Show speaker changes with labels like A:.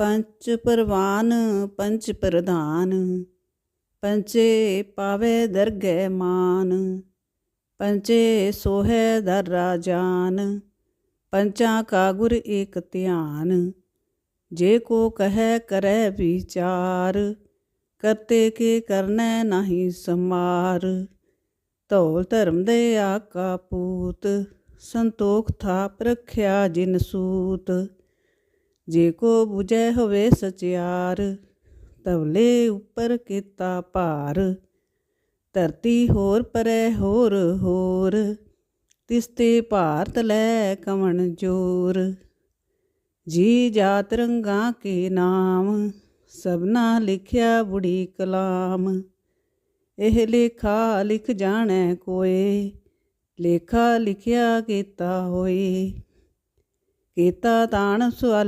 A: ਪੰਚ ਪਰਵਾਨ, ਪੰਚ ਪ੍ਰਧਾਨ, ਪੰਚੇ ਪਾਵੇ ਦਰਗਹਿ ਮਾਨ, ਪੰਚੇ ਸੋਹੈ ਦਰ ਰਾਜਾਨ ਪੰਚਾਂ ਕਾ ਗੁਰ ਏਕ ਧਿਆਨ, ਜੇ ਕੋ ਕਹੈ ਕਰੈ ਵਿਚਾਰ, ਕਰਤੇ ਕੇ ਕਰਨੈ ਨਾਹੀ ਸਮਾਰ ਧੌਲ ਧਰਮ ਦੇ ਆਕਾ ਪੂਤ, ਸੰਤੋਖ ਥਾਪ ਰਖਿਆ ਜਿਨ ਸੂਤ ਜੇ ਕੋ 부ਜੈ ਹੋਵੇ ਸਚਿਆਰ, ਤਵਲੇ ਉੱਪਰ ਕੀਤਾ ਭਾਰ। ਧਰਤੀ ਹੋਰ ਪਰੈ ਹੋਰ ਹੋਰ ਤਿਸਤੇ ਭਾਰਤ ਲੈ ਕਵਣ ਜੋਰ। ਜੀ ਜਾਤ ਰੰਗਾਂ ਕੇ ਨਾਮ, ਸਭਨਾ ਲਿਖਿਆ ਬੁੜੀ ਕਲਾਮ। ਇਹ ਲੇਖਾ ਲਿਖ ਜਾਣੈ ਕੋਏ, ਲੇਖਾ ਲਿਖਿਆ ਕੀਤਾ ਹੋਏ। ਕੀਤਾ ਤਾਣ ਸਵਾਲ